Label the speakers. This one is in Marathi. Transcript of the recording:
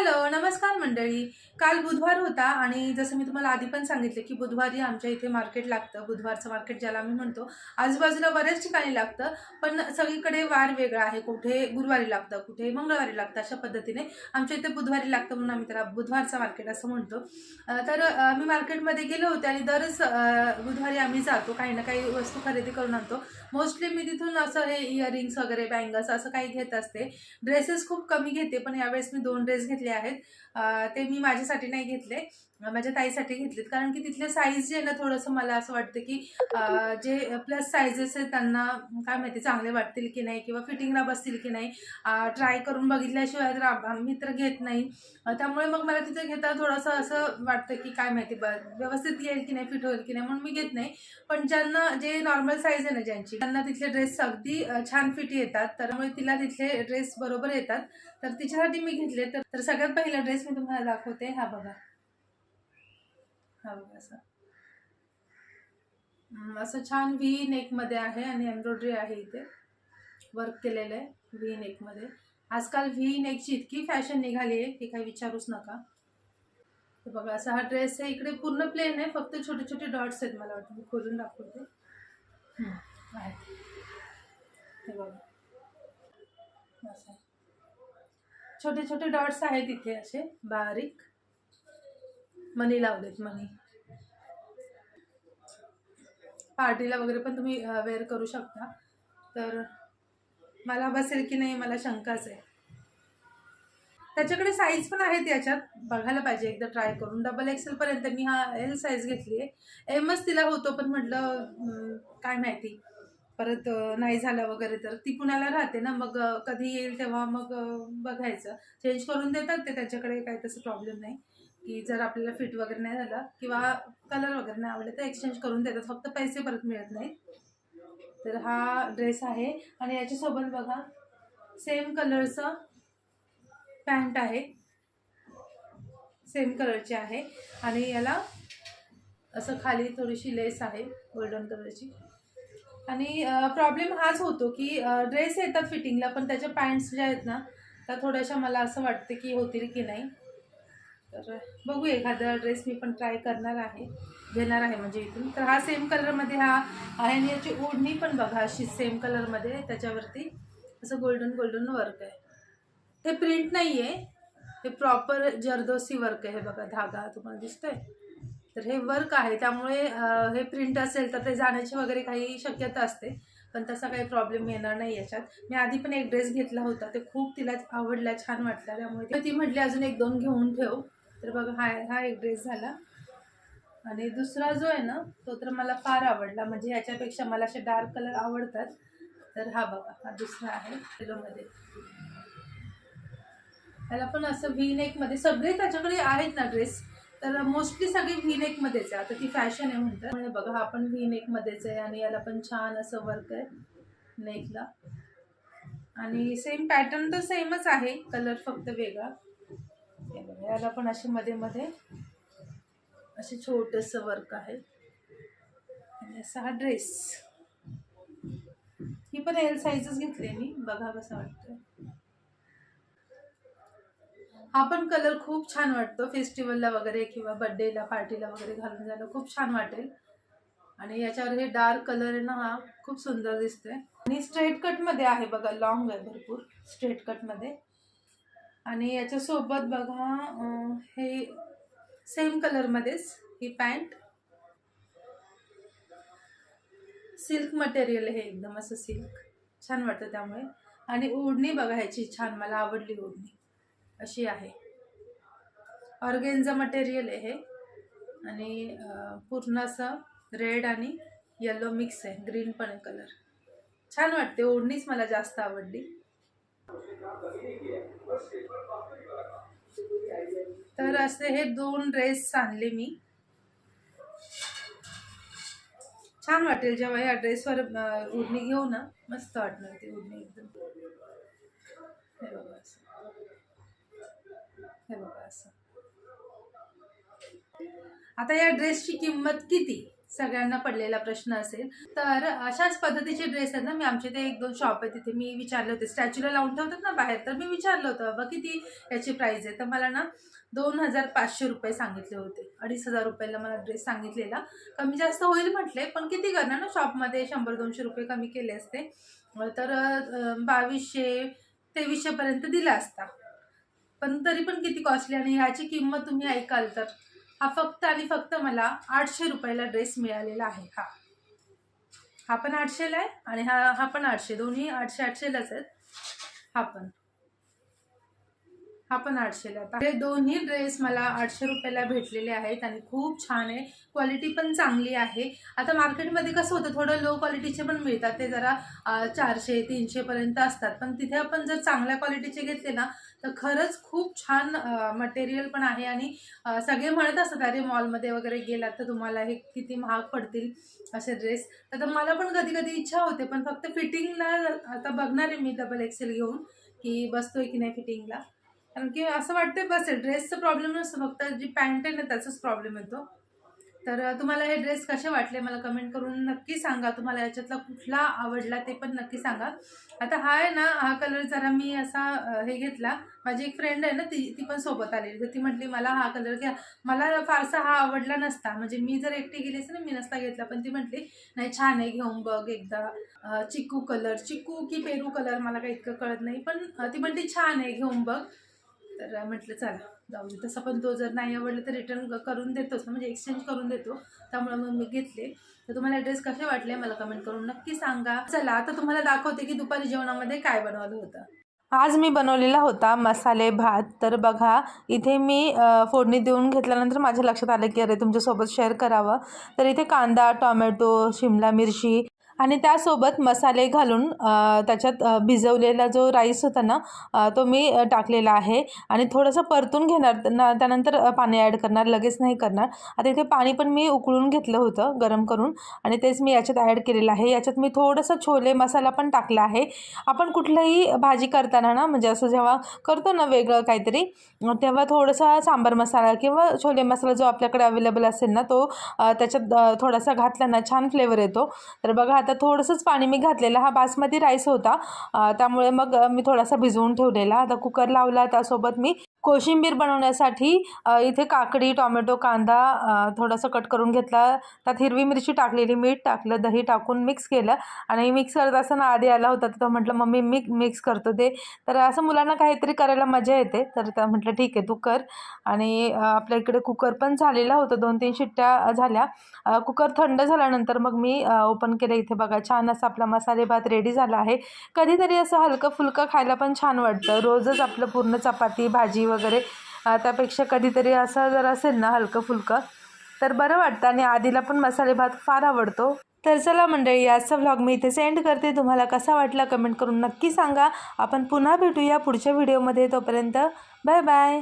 Speaker 1: हॅलो नमस्कार मंडळी. काल बुधवार होता आणि जसं मी तुम्हाला आधी पण सांगितलं की बुधवारी आमच्या इथे मार्केट लागतं बुधवारचं मार्केट ज्याला आम्ही म्हणतो. आजूबाजूला बऱ्याच ठिकाणी लागतं पण सगळीकडे वार वेगळा आहे. कुठे गुरुवारी लागतं कुठे मंगळवारी लागतं अशा पद्धतीने आमच्या इथे बुधवारी लागतं म्हणून आम्ही त्याला बुधवारचं मार्केट असं म्हणतो. तर आम्ही मी मार्केटमध्ये गेले होते आणि दरच बुधवारी आम्ही जातो. काही ना काही वस्तू खरेदी करून आणतो. मोस्टली मी तिथून असं हे इयरिंग्स वगैरे बँगल्स असं काही घेत असते. ड्रेसेस खूप कमी घेते पण यावेळेस मी दोन ड्रेस घेतले आहेत. ते मी माझ्यासाठी नाही घेतले. माझ्या ताईसाठी घेतलेत. कारण की तिथले साईज जे आहे ना थोडंसं मला असं वाटतं की जे प्लस साईजेस आहेत त्यांना काय माहिती चांगले वाटतील की नाही किंवा फिटिंगला बसतील की नाही. ट्राय करून बघितल्याशिवाय तर आम- आम्ही तर घेत नाही. त्यामुळे मग मला तिथे घेता थोडंसं असं वाटतं की काय माहिती ब व्यवस्थित येईल की नाही फिट होईल की नाही म्हणून मी घेत नाही. पण ज्यांना जे नॉर्मल साईज आहे ना ज्यांची त्यांना तिथले ड्रेस अगदी छान फिट येतात. त्यामुळे तिला तिथले ड्रेस बरोबर येतात. तर तिच्यासाठी मी घेतले. तर सगळ्यात पहिला ड्रेस मी तुम्हाला दाखवते. हा बघा. हा बघा असं असं छान व्ही नेकमध्ये आहे आणि एम्ब्रॉयडरी आहे इथे. वर्क केलेलं आहे व्ही नेकमध्ये आजकाल व्ही नेकची इतकी फॅशन निघाली आहे की काही विचारूच नका. तर बघा असा हा ड्रेस आहे. इकडे पूर्ण प्लेन आहे. फक्त छोटे छोटे डॉट्स आहेत मला वाटतं. मी खोलून दाखवते. हे बघा. असं. छोटे छोटे डॉट्स आहेत इथे असे बारीक. मनी लावलेत मनी. पार्टीला वगैरे पण तुम्ही वेअर करू शकता. तर मला बसेल की नाही मला शंकाच आहे. त्याच्याकडे साईज पण आहेत याच्यात. बघायला पाहिजे एकदा ट्राय करून. डबल एक्सेलपर्यंत मी हा एल साईज घेतली आहे एमच तिला होतो पण म्हटलं काय माहिती. परत नाही झालं वगैरे तर. ती पुण्याला राहते ना मग कधी येईल तेव्हा मग बघायचं. चेंज करून देतात ते त्याच्याकडे काही तसं प्रॉब्लेम नाही. की जर आपल्याला फिट वगैरे नाही झालं किंवा कलर वगैरे नाही आवडले तर एक्सचेंज करून देतात. फक्त पैसे परत मिळत नाहीत. तर हा ड्रेस आहे. आणि याच्यासोबत बघा सेम कलरचं पॅन्ट आहे. सेम कलरची आहे. आणि याला असं खाली थोडीशी लेस आहे गोल्डन कलरची आणि प्रॉब्लेम हाच होतो की ड्रेस येतात फिटिंगला पण त्याच्या पॅन्ट्स ज्या आहेत ना त्या थोड्याशा मला असं वाटते की होतील की नाही. तर बघू एखादा ड्रेस मी पण ट्राय करणार आहे घेणार आहे म्हणजे इथून. तर हा सेम कलरमध्ये हा आहे आणि याची ओढणी पण बघा अशी सेम कलरमध्ये त्याच्यावरती असं गोल्डन गोल्डन वर्क आहे. हे प्रिंट नाही आहे हे प्रॉपर जर्दोसी वर्क आहे. हे बघा धागा तुम्हाला दिसतंय. तर हे वर्क आहे. त्यामुळे हे प्रिंट असेल तर ते जाण्याची वगैरे काही शक्यता असते. पण तसा काही प्रॉब्लेम येणार नाही याच्यात. मी आधी पण एक ड्रेस घेतला होता. ते खूप तिला आवडला छान वाटला. त्यामुळे ती- ती म्हटली अजून एक दोन घेऊन ठेव. तर बघा हा हा एक ड्रेस झाला. आणि दुसरा जो आहे ना तो तर मला फार आवडला. म्हणजे याच्यापेक्षा मला असे डार्क कलर आवडतात. तर हा बघा हा दुसरा आहे येलोमध्ये त्याला पण असं व्ही नेकमध्ये सगळे त्याच्याकडे आहेत ना ड्रेस तर मोस्टली सगळे व्ही नेकमध्येच आहे. आता ती फॅशन आहे म्हणतात. म्हणजे बघा हा पण व्ही नेकमध्येच आहे आणि याला पण छान असं वर्क आहे नेकला आणि सेम पॅटर्न तर सेमच आहे. कलर फक्त वेगळा. याला पण असे मध्ये मध्ये असे छोटंसं वर्क आहे. आणि असा हा ड्रेस ही पण एल साईजच घेतली मी. बघा कसं वाटतं हा पण कलर खूप छान वाटतो. फेस्टिवलला वगैरे किंवा बड्डेला पार्टीला वगैरे घालून जायला खूप छान वाटेल. आणि याच्यावर हे डार्क कलर आहे ना हा खूप सुंदर दिसतोय. आणि स्ट्रेट कटमध्ये आहे बघा लॉंग आहे भरपूर. स्ट्रेट कटमध्ये आणि याच्यासोबत बघा हे सेम कलरमध्येच ही पॅन्ट सिल्क मटेरियल हे एकदम असं सिल्क छान वाटतं त्यामुळे. आणि ओढणी बघा ह्याची छान मला आवडली ओढणी अशी आहे. ऑर्गेन्झा मटेरियल आहे. आणि पूर्ण असं रेड आणि येलो मिक्स आहे. ग्रीन पण कलर छान वाटते ओढणीच मला जास्त आवडली. तर असे हे दोन ड्रेस आणले मी. छान वाटेल जेव्हा या ड्रेसवर उडणी घेऊ ना मस्त वाटणार ती उडणी एकदम. हे बघा असं. हे बघा असं. आता या ड्रेसची किंमत किती? सगळ्यांना पडलेला प्रश्न असेल. तर अशाच पद्धतीचे ड्रेस आहेत ना मी आमच्या इथे एक दोन शॉप आहे तिथे. मी विचारले होते. स्टॅच्यूला लावून ठेवतात ना बाहेर. तर मी विचारलं होतं बघ किती याची प्राईज आहे? तर मला ना दोन हजार पाचशे रुपये सांगितले होते. अडीच हजार रुपयाला मला ड्रेस सांगितलेला. कमी जास्त होईल म्हटले पण किती करणार ना शॉपमध्ये शंभर दोनशे रुपये कमी केले असते. तर बावीसशे तेवीसशेपर्यंत दिला असता. पण तरी पण किती कॉस्टली आणि ह्याची किंमत तुम्ही ऐकाल तर. हा फक्त आणि फक्त मला आठशे रुपयाला ड्रेस मिळालेला आहे हा. हा पण आठशेला आहे आणि हा हा पण आठशे. दोन्ही आठशे आठशेलाच आहेत. हा पण. हा पण आठशेला आहे. हे दोन्ही ड्रेस मला आठशे रुपयाला भेटलेले आहेत आणि खूप छान आहे. क्वालिटी पण चांगली आहे. आता मार्केटमध्ये कसं होतं थोडं लो क्वालिटीचे पण मिळतात. ते जरा चारशे तीनशेपर्यंत असतात. पण तिथे आपण जर चांगल्या क्वालिटीचे घेतले ना तर खरंच खूप छान मटेरियल पण आहे. आणि सगळे म्हणत असतात अरे मॉलमध्ये वगैरे गेलात तर तुम्हाला हे किती महाग पडतील असे ड्रेस तर मला पण कधी कधी इच्छा होते. पण फक्त फिटिंगला आता बघणार आहे मी डबल एक्सेल घेऊन की बसतोय की नाही फिटिंगला कारण की असं वाटतं बसेल ड्रेसचा प्रॉब्लेम नसतो फक्त जी पॅन्ट आहे ना त्याचाच प्रॉब्लेम येतो. तर तुम्हाला हे ड्रेस कसे वाटले मला कमेंट करून नक्की सांगा. तुम्हाला याच्यातला कुठला आवडला ते पण नक्की सांगा. आता हा आहे ना हा कलर जरा मी असा हे घेतला. माझी एक फ्रेंड आहे ना ती ती पण सोबत आलेली. तर ती म्हटली मला हा कलर घ्या. मला फारसा हा आवडला नसता. म्हणजे मी जर एकटी गेली असते ना मी नसता घेतला. पण ती म्हटली नाही छान आहे घेऊन बघ एकदा. चिकू कलर चिकू की पेरू कलर मला काही इतकं कळत नाही. पण ती म्हटली छान आहे घेऊन बघ. तर म्हटलं चला जाऊ दे. तसं पण तो जर नाही आवडला तर रिटर्न करून देतोच ना म्हणजे एक्सचेंज करून देतो. त्यामुळे मग मी घेतले. तर तुम्हाला ड्रेस कसे वाटले मला कमेंट करून नक्की सांगा. चला आता तुम्हाला दाखवते की दुपारी जेवणामध्ये काय बनवलं होतं. आज मी बनवलेला होता मसाले भात. तर बघा इथे मी फोडणी देऊन घेतल्यानंतर माझ्या लक्षात आलं की अरे तुमच्यासोबत शेअर करावं. तर इथे कांदा टॉमॅटो शिमला मिरची आणि त्यासोबत मसाले घालून त्याच्यात भिजवलेला जो राईस होता ना तो मी टाकलेला आहे. आणि थोडंसं परतून घेणार ना त्यानंतर पाणी ॲड करणार लगेच नाही करणार. आता इथे पाणी पण मी उकळून घेतलं होतं गरम करून आणि तेच मी याच्यात ॲड केलेलं आहे. याच्यात मी थोडंसं छोले मसाला पण टाकला आहे. आपण कुठलंही भाजी करताना ना म्हणजे असं जेव्हा करतो ना वेगळं काहीतरी तेव्हा थोडंसा सांबार मसाला किंवा छोले मसाला जो आपल्याकडे अवेलेबल असेल ना तो त्याच्यात थोडासा घातला ना छान फ्लेवर येतो. तर बघा आता थोडंसंच पाणी मी घातलेलं हा बासमती राईस होता. त्यामुळे मग मी थोडासा भिजवून ठेवलेला. आता कुकर लावला त्यासोबत मी कोशिंबीर बनवण्यासाठी इथे काकडी टॉमॅटो कांदा थोडासा कट करून घेतला. त्यात हिरवी मिरची टाकलेली मीठ टाकलं दही टाकून मिक्स केलं आणि मिक्स करत असताना आधी आला होता तर तो म्हटलं मम्मी मी मिक्स करतो ते तर असं मुलांना काहीतरी करायला मजा येते. तर त्या म्हटलं ठीक आहे तू कर. आणि आपल्या इकडे कुकर पण झालेला होता दोन तीन शिट्ट्या झाल्या. कुकर थंड झाल्यानंतर मग मी ओपन केलं. इथे बघा छान असं आपला मसाले भात रेडी झाला आहे. कधीतरी असं हलकं फुलकं खायला पण छान वाटतं. रोजच आपलं पूर्ण चपाती भाजी वगैरे. त्यापेक्षा कधीतरी असं जर असेल ना हलकं फुलकं तर बरं वाटतं आणि आधीला पण मसाले भात फार आवडतो. तर चला मंडळी आजचा व्लॉग मी इथे सेंड करते. तुम्हाला कसा वाटला कमेंट करून नक्की सांगा. आपण पुन्हा भेटूया पुढच्या व्हिडिओमध्ये तोपर्यंत बाय बाय